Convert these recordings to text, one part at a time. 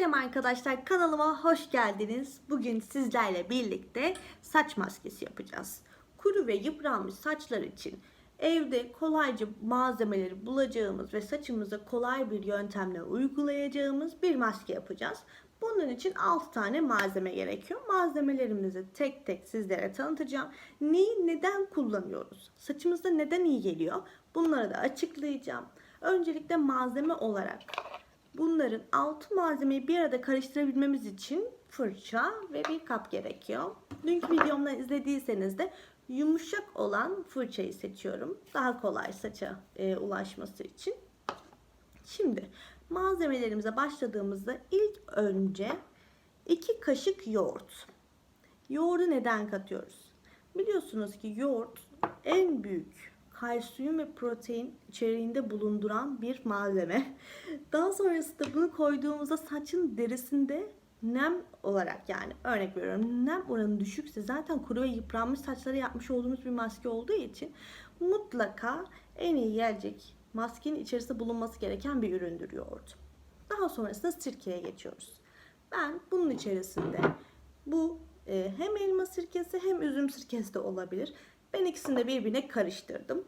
Selam arkadaşlar kanalıma hoş geldiniz. Bugün sizlerle birlikte saç maskesi yapacağız. Kuru ve yıpranmış saçlar için evde kolayca malzemeleri bulacağımız ve saçımıza kolay bir yöntemle uygulayacağımız bir maske yapacağız. Bunun için 6 tane malzeme gerekiyor. Malzemelerimizi tek tek sizlere tanıtacağım. Neyi neden kullanıyoruz? Saçımıza neden iyi geliyor? Bunları da açıklayacağım. Öncelikle malzeme olarak Bunların altı malzemeyi bir arada karıştırabilmemiz için fırça ve bir kap gerekiyor. Dünkü videomdan izlediyseniz de yumuşak olan fırçayı seçiyorum. Daha kolay saça e, ulaşması için. Şimdi malzemelerimize başladığımızda ilk önce 2 kaşık yoğurt. Yoğurdu neden katıyoruz? Biliyorsunuz ki yoğurt en büyük kalsiyum ve protein içeriğinde bulunduran bir malzeme. Daha sonrasında bunu koyduğumuzda saçın derisinde nem olarak yani örnek veriyorum nem oranı düşükse zaten kuru ve yıpranmış saçları yapmış olduğumuz bir maske olduğu için mutlaka en iyi gelecek maskenin içerisinde bulunması gereken bir üründür yoğurt. Daha sonrasında sirkeye geçiyoruz. Ben bunun içerisinde bu e, hem elma sirkesi hem üzüm sirkesi de olabilir. Ben ikisini de birbirine karıştırdım.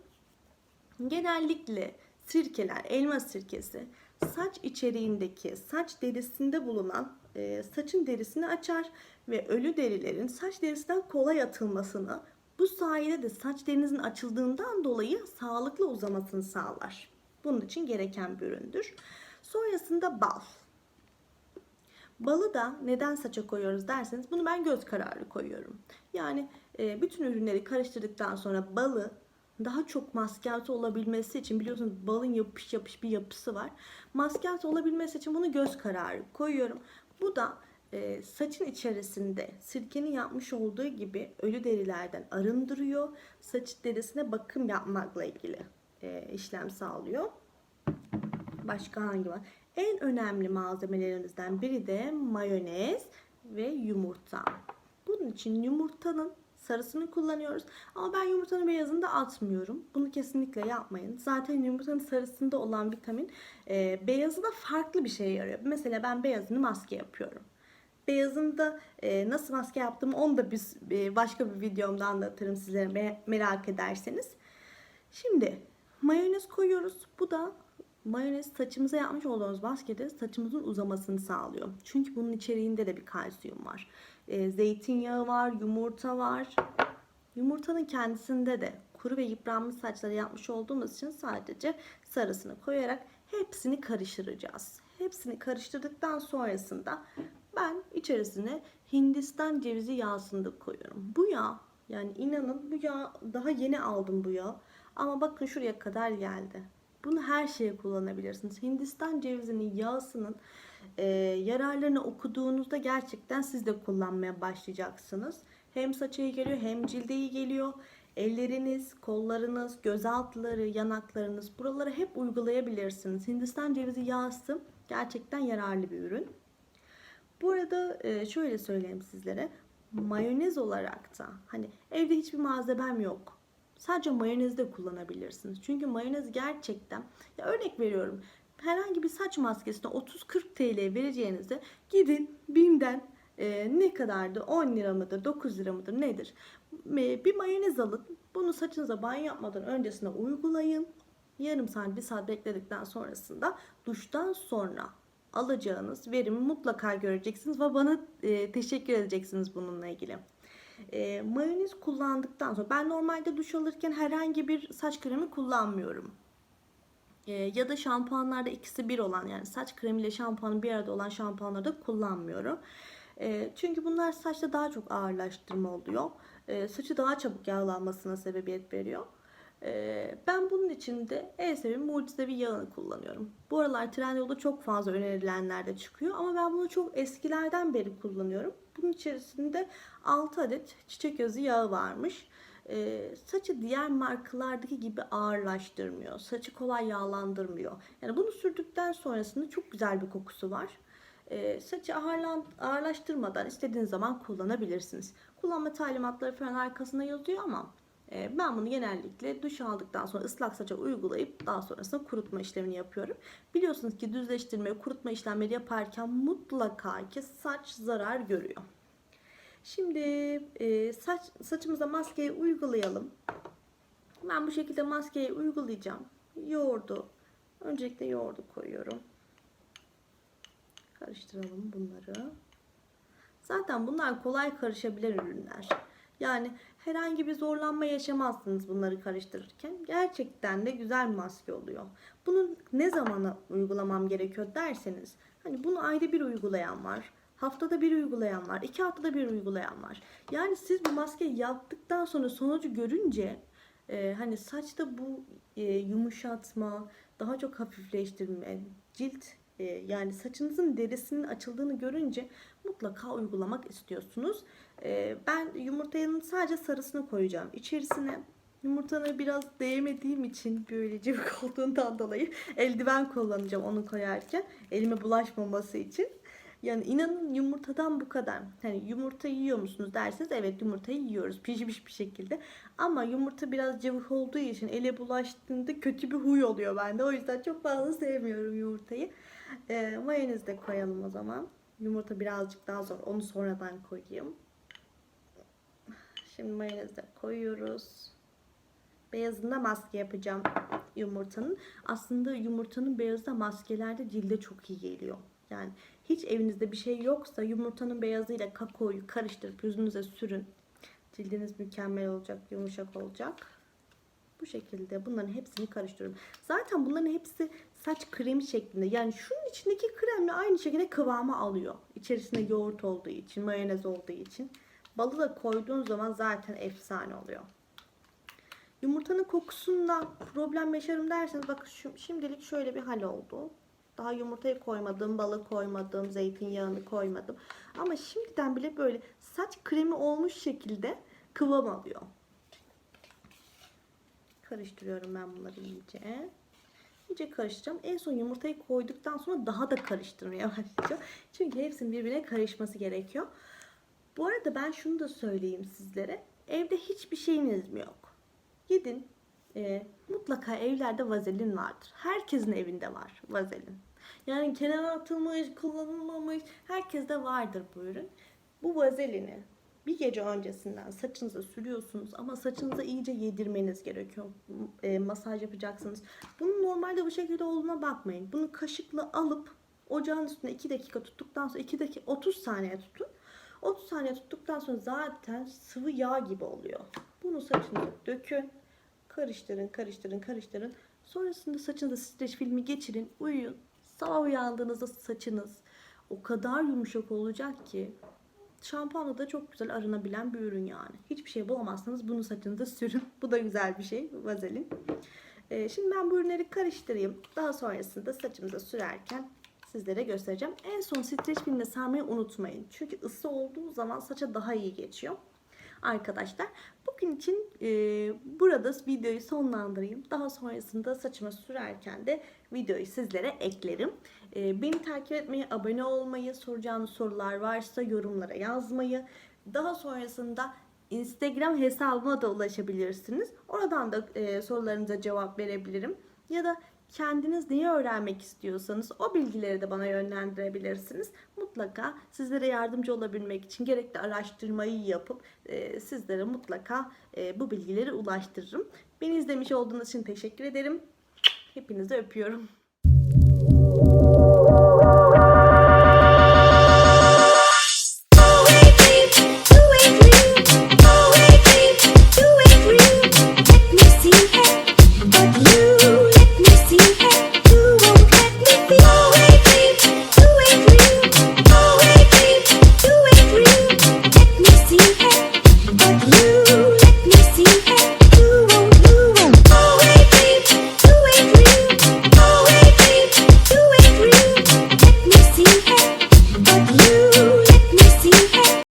Genellikle sirkeler, elma sirkesi saç içeriğindeki saç derisinde bulunan e, saçın derisini açar ve ölü derilerin saç derisinden kolay atılmasını bu sayede de saç derinizin açıldığından dolayı sağlıklı uzamasını sağlar. Bunun için gereken bir üründür. Sonrasında bal. Balı da neden saça koyuyoruz derseniz bunu ben göz kararı koyuyorum. Yani e, bütün ürünleri karıştırdıktan sonra balı daha çok maskiyatı olabilmesi için biliyorsunuz balın yapış yapış bir yapısı var. Maskiyatı olabilmesi için bunu göz kararı koyuyorum. Bu da e, saçın içerisinde sirkenin yapmış olduğu gibi ölü derilerden arındırıyor. Saç derisine bakım yapmakla ilgili e, işlem sağlıyor. Başka hangi var? En önemli malzemelerimizden biri de mayonez ve yumurta. Bunun için yumurtanın sarısını kullanıyoruz. Ama ben yumurtanın beyazını da atmıyorum. Bunu kesinlikle yapmayın. Zaten yumurtanın sarısında olan vitamin e, beyazı da farklı bir şeye yarıyor. Mesela ben beyazını maske yapıyorum. Beyazında e, nasıl maske yaptım onu da biz e, başka bir videomda anlatırım sizlere me- merak ederseniz. Şimdi mayonez koyuyoruz. Bu da mayonez saçımıza yapmış olduğumuz maskede saçımızın uzamasını sağlıyor. Çünkü bunun içeriğinde de bir kalsiyum var. E, zeytinyağı var, yumurta var. Yumurtanın kendisinde de kuru ve yıpranmış saçları yapmış olduğumuz için sadece sarısını koyarak hepsini karıştıracağız. Hepsini karıştırdıktan sonrasında ben içerisine Hindistan cevizi yağsını da koyuyorum. Bu yağ yani inanın bu yağ daha yeni aldım bu yağ. Ama bakın şuraya kadar geldi. Bunu her şeye kullanabilirsiniz. Hindistan cevizinin yağsının e, yararlarını okuduğunuzda gerçekten siz de kullanmaya başlayacaksınız. Hem saça iyi geliyor hem cilde iyi geliyor. Elleriniz, kollarınız, göz altları, yanaklarınız buraları hep uygulayabilirsiniz. Hindistan cevizi yağısı gerçekten yararlı bir ürün. Bu arada e, şöyle söyleyeyim sizlere. Mayonez olarak da hani evde hiçbir malzemem yok. Sadece mayonez de kullanabilirsiniz. Çünkü mayonez gerçekten ya örnek veriyorum. Herhangi bir saç maskesine 30-40 TL vereceğinize gidin BİM'den e, ne kadardı 10 lira mıdır 9 lira mıdır nedir e, bir mayonez alın bunu saçınıza banyo yapmadan öncesine uygulayın yarım saat bir saat bekledikten sonrasında duştan sonra alacağınız verimi mutlaka göreceksiniz ve bana e, teşekkür edeceksiniz bununla ilgili. E, mayonez kullandıktan sonra ben normalde duş alırken herhangi bir saç kremi kullanmıyorum. E, ya da şampuanlarda ikisi bir olan yani saç kremiyle şampuanın bir arada olan şampuanları da kullanmıyorum. E, çünkü bunlar saçta daha çok ağırlaştırma oluyor. E, saçı daha çabuk yağlanmasına sebebiyet veriyor. E, ben bunun için de Elsev'in mucizevi yağını kullanıyorum. Bu aralar Trendyol'da çok fazla önerilenler de çıkıyor ama ben bunu çok eskilerden beri kullanıyorum. Bunun içerisinde 6 adet çiçek özü yağı varmış. E, saçı diğer markalardaki gibi ağırlaştırmıyor. Saçı kolay yağlandırmıyor. Yani bunu sürdükten sonrasında çok güzel bir kokusu var. E, saçı ağırlaştırmadan istediğiniz zaman kullanabilirsiniz. Kullanma talimatları falan arkasında yazıyor ama ben bunu genellikle duş aldıktan sonra ıslak saça uygulayıp daha sonrasında kurutma işlemini yapıyorum. Biliyorsunuz ki düzleştirme, kurutma işlemleri yaparken mutlaka ki saç zarar görüyor. Şimdi e, saç saçımıza maskeyi uygulayalım. Ben bu şekilde maskeyi uygulayacağım. Yoğurdu. Öncelikle yoğurdu koyuyorum. Karıştıralım bunları. Zaten bunlar kolay karışabilen ürünler. Yani herhangi bir zorlanma yaşamazsınız bunları karıştırırken. Gerçekten de güzel bir maske oluyor. Bunu ne zamana uygulamam gerekiyor derseniz. Hani bunu ayda bir uygulayan var. Haftada bir uygulayan var. iki haftada bir uygulayan var. Yani siz bu maskeyi yaptıktan sonra sonucu görünce e, hani saçta bu e, yumuşatma, daha çok hafifleştirme, cilt yani saçınızın derisinin açıldığını görünce mutlaka uygulamak istiyorsunuz. E, ben yumurtanın sadece sarısını koyacağım içerisine. Yumurtanı biraz değmediğim için böyle cıvık olduğundan dolayı eldiven kullanacağım onu koyarken elime bulaşmaması için. Yani inanın yumurtadan bu kadar. Hani yumurta yiyor musunuz derseniz evet yumurtayı yiyoruz pişmiş bir şekilde. Ama yumurta biraz cıvık olduğu için ele bulaştığında kötü bir huy oluyor bende. O yüzden çok fazla sevmiyorum yumurtayı. E, mayonez de koyalım o zaman. Yumurta birazcık daha zor. Onu sonradan koyayım. Şimdi mayonez de koyuyoruz. Beyazında maske yapacağım yumurtanın. Aslında yumurtanın beyazı da maskelerde cilde çok iyi geliyor. Yani hiç evinizde bir şey yoksa yumurtanın beyazıyla kakaoyu karıştırıp yüzünüze sürün. Cildiniz mükemmel olacak, yumuşak olacak. Bu şekilde bunların hepsini karıştırıyorum. Zaten bunların hepsi saç kremi şeklinde. Yani şunun içindeki kremle aynı şekilde kıvamı alıyor. İçerisinde yoğurt olduğu için, mayonez olduğu için. Balı da koyduğun zaman zaten efsane oluyor. Yumurtanın kokusunda problem yaşarım derseniz bak şu, şimdilik şöyle bir hal oldu. Daha yumurtayı koymadım, balı koymadım, zeytinyağını koymadım. Ama şimdiden bile böyle saç kremi olmuş şekilde kıvam alıyor. Karıştırıyorum ben bunları iyice. İyice karıştıracağım. En son yumurtayı koyduktan sonra daha da karıştırmaya başlayacağım. Çünkü hepsinin birbirine karışması gerekiyor. Bu arada ben şunu da söyleyeyim sizlere. Evde hiçbir şeyiniz mi yok? Gidin e, mutlaka evlerde vazelin vardır. Herkesin evinde var vazelin. Yani kenara atılmış, kullanılmamış, herkeste vardır bu ürün. Bu vazelini bir gece öncesinden saçınıza sürüyorsunuz ama saçınıza iyice yedirmeniz gerekiyor. E, masaj yapacaksınız. Bunun normalde bu şekilde olduğuna bakmayın. Bunu kaşıkla alıp ocağın üstüne 2 dakika tuttuktan sonra 2 dakika 30 saniye tutun. 30 saniye tuttuktan sonra zaten sıvı yağ gibi oluyor. Bunu saçınıza dökün. Karıştırın, karıştırın, karıştırın. Sonrasında saçınıza streç filmi geçirin, uyuyun. Sabah uyandığınızda saçınız o kadar yumuşak olacak ki şampuanla da çok güzel arınabilen bir ürün yani. Hiçbir şey bulamazsanız bunu saçınıza sürün. Bu da güzel bir şey, vazelin. Ee, şimdi ben bu ürünleri karıştırayım. Daha sonrasında saçımıza sürerken sizlere göstereceğim. En son streç filmle sarmayı unutmayın. Çünkü ısı olduğu zaman saça daha iyi geçiyor arkadaşlar. Bugün için e, burada videoyu sonlandırayım. Daha sonrasında saçıma sürerken de videoyu sizlere eklerim. E, beni takip etmeyi, abone olmayı, soracağınız sorular varsa yorumlara yazmayı, daha sonrasında Instagram hesabıma da ulaşabilirsiniz. Oradan da e, sorularınıza cevap verebilirim. Ya da kendiniz neyi öğrenmek istiyorsanız o bilgileri de bana yönlendirebilirsiniz. Mutlaka sizlere yardımcı olabilmek için gerekli araştırmayı yapıp e, sizlere mutlaka e, bu bilgileri ulaştırırım. Beni izlemiş olduğunuz için teşekkür ederim. Hepinizi öpüyorum.